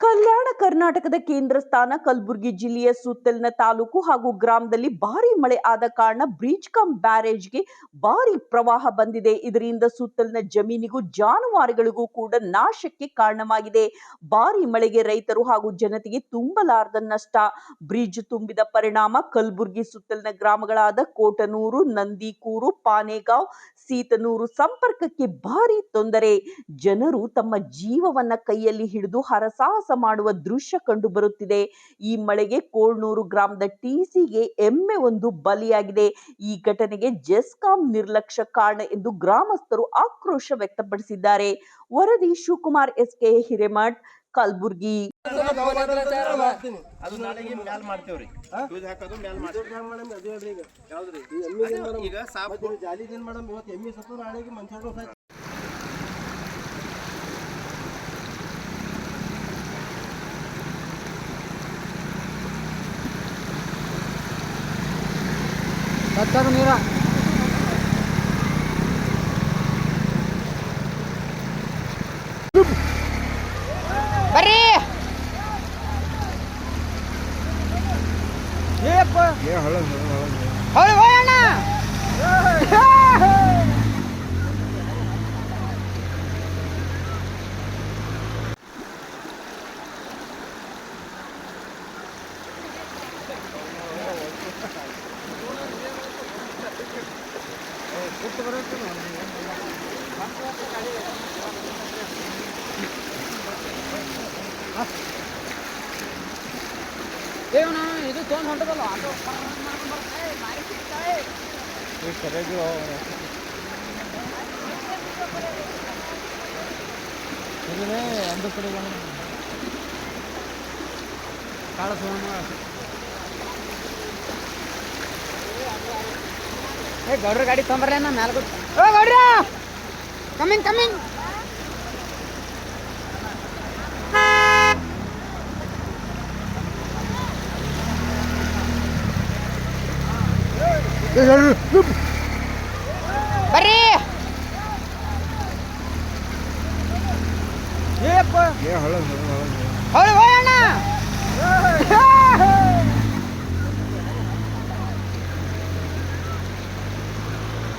ಕಲ್ಯಾಣ ಕರ್ನಾಟಕದ ಕೇಂದ್ರ ಸ್ಥಾನ ಕಲಬುರಗಿ ಜಿಲ್ಲೆಯ ಸುತ್ತಲಿನ ತಾಲೂಕು ಹಾಗೂ ಗ್ರಾಮದಲ್ಲಿ ಭಾರಿ ಮಳೆ ಆದ ಕಾರಣ ಬ್ರಿಡ್ಜ್ ಕಮ್ ಬ್ಯಾರೇಜ್ಗೆ ಭಾರಿ ಪ್ರವಾಹ ಬಂದಿದೆ. ಇದರಿಂದ ಸುತ್ತಲಿನ ಜಮೀನಿಗೂ ಜಾನುವಾರುಗಳಿಗೂ ಕೂಡ ನಾಶಕ್ಕೆ ಕಾರಣವಾಗಿದೆ. ಭಾರಿ ಮಳೆಗೆ ರೈತರು ಹಾಗೂ ಜನತೆಗೆ ತುಂಬಲಾರದ ನಷ್ಟ. ಬ್ರಿಡ್ಜ್ ತುಂಬಿದ ಪರಿಣಾಮ ಕಲಬುರಗಿ ಸುತ್ತಲಿನ ಗ್ರಾಮಗಳಾದ ಕೋಟನೂರು, ನಂದಿಕೂರು, ಪಾನೇಗಾಂವ್, ಸೀತನೂರು ಸಂಪರ್ಕಕ್ಕೆ ಭಾರಿ ತೊಂದರೆ. ಜನರು ತಮ್ಮ ಜೀವವನ್ನ ಕೈಯಲ್ಲಿ ಹಿಡಿದು ಹರಸಾಹಸ ಮಾಡುವ ದೃಶ್ಯ ಕಂಡು ಬರುತ್ತಿದೆ ಈ ಮಳೆಗೆ ಕೋಳ್ನೂರು ಗ್ರಾಮದ ಟಿಸಿಗೆ ಎಮ್ಮೆ ಒಂದು ಬಲಿಯಾಗಿದೆ. ಈ ಘಟನೆಗೆ ಜೆಸ್ಕಾಂ ನಿರ್ಲಕ್ಷ್ಯ ಕಾರಣ ಎಂದು ಗ್ರಾಮಸ್ಥರು ಆಕ್ರೋಶ ವ್ಯಕ್ತಪಡಿಸಿದ್ದಾರೆ. ವರದಿ ಶಿವಕುಮಾರ್ ಎಸ್ಕೆ ಹಿರೇಮಠ್ ಕಲಬುರ್ಗಿ. ಸಾಪ್ ಜಾಲಿದೇನ್ ಮಾಡಮ್ ಇವತ್ತು ಎಮ್ಮಿ ಸತ್ತು ನಾಳೆಗೆ ಮನುಷ್ಯರು ಸಾಯ್ತು ನೀರ ಬರ್ರಿ ಹೊಳ್ ಹೋಯಣ್ಣ ಏವ್ ನಾನು ಇದು ತೊಗೊಂಡು ಹೊಂಟದಲ್ಲ ಆಟೋ ಒಂದು ಕಡೆ ಕಾಳ ಏ ಗೌಡ್ರ ಗಾಡಿ ತೊಂಬರ್ಲ ನಾ ಮ್ಯಾಲ ಗೊತ್ತ ಓ ಗೌಡ್ರ! ಕಮಿಂಗ್ ಕಮಿಂಗ್ ಬರ್ರಿ. ಹೊಳ್ ಹೋಯ್